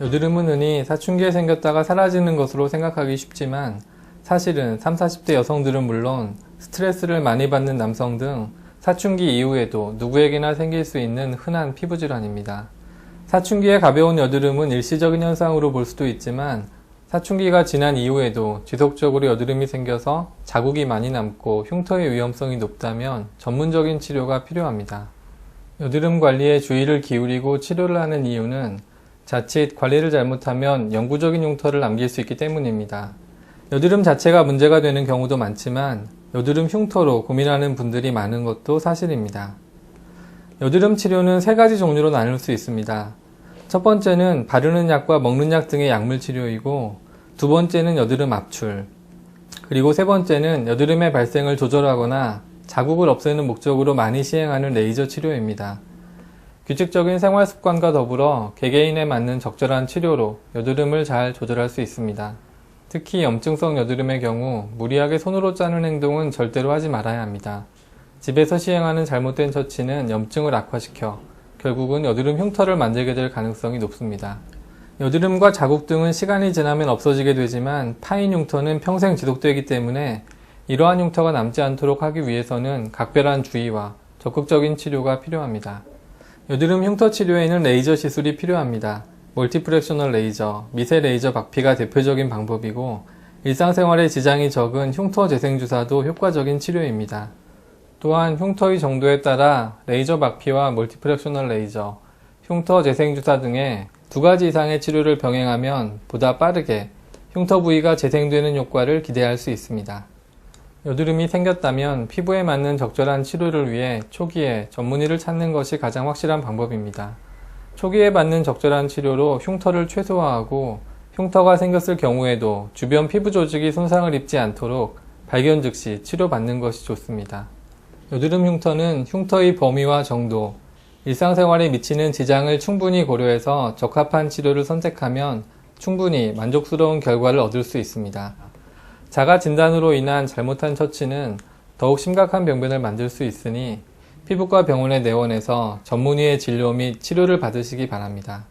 여드름은 흔히 사춘기에 생겼다가 사라지는 것으로 생각하기 쉽지만 사실은 30, 40대 여성들은 물론 스트레스를 많이 받는 남성 등 사춘기 이후에도 누구에게나 생길 수 있는 흔한 피부 질환입니다. 사춘기의 가벼운 여드름은 일시적인 현상으로 볼 수도 있지만 사춘기가 지난 이후에도 지속적으로 여드름이 생겨서 자국이 많이 남고 흉터의 위험성이 높다면 전문적인 치료가 필요합니다. 여드름 관리에 주의를 기울이고 치료를 하는 이유는 자칫 관리를 잘못하면 영구적인 흉터를 남길 수 있기 때문입니다. 여드름 자체가 문제가 되는 경우도 많지만 여드름 흉터로 고민하는 분들이 많은 것도 사실입니다. 여드름 치료는 세 가지 종류로 나눌 수 있습니다. 첫 번째는 바르는 약과 먹는 약 등의 약물 치료이고 두 번째는 여드름 압출 그리고 세 번째는 여드름의 발생을 조절하거나 자국을 없애는 목적으로 많이 시행하는 레이저 치료입니다. 규칙적인 생활 습관과 더불어 개개인에 맞는 적절한 치료로 여드름을 잘 조절할 수 있습니다. 특히 염증성 여드름의 경우 무리하게 손으로 짜는 행동은 절대로 하지 말아야 합니다. 집에서 시행하는 잘못된 처치는 염증을 악화시켜 결국은 여드름 흉터를 만들게 될 가능성이 높습니다. 여드름과 자국 등은 시간이 지나면 없어지게 되지만 파인 흉터는 평생 지속되기 때문에 이러한 흉터가 남지 않도록 하기 위해서는 각별한 주의와 적극적인 치료가 필요합니다. 여드름 흉터 치료에는 레이저 시술이 필요합니다. 멀티프렉셔널 레이저, 미세 레이저 박피가 대표적인 방법이고 일상생활에 지장이 적은 흉터 재생 주사도 효과적인 치료입니다. 또한 흉터의 정도에 따라 레이저 박피와 멀티프렉셔널 레이저, 흉터 재생 주사 등의 두 가지 이상의 치료를 병행하면 보다 빠르게 흉터 부위가 재생되는 효과를 기대할 수 있습니다. 여드름이 생겼다면 피부에 맞는 적절한 치료를 위해 초기에 전문의를 찾는 것이 가장 확실한 방법입니다. 초기에 받는 적절한 치료로 흉터를 최소화하고 흉터가 생겼을 경우에도 주변 피부 조직이 손상을 입지 않도록 발견 즉시 치료받는 것이 좋습니다. 여드름 흉터는 흉터의 범위와 정도, 일상생활에 미치는 지장을 충분히 고려해서 적합한 치료를 선택하면 충분히 만족스러운 결과를 얻을 수 있습니다. 자가 진단으로 인한 잘못한 처치는 더욱 심각한 병변을 만들 수 있으니 피부과 병원에 내원해서 전문의의 진료 및 치료를 받으시기 바랍니다.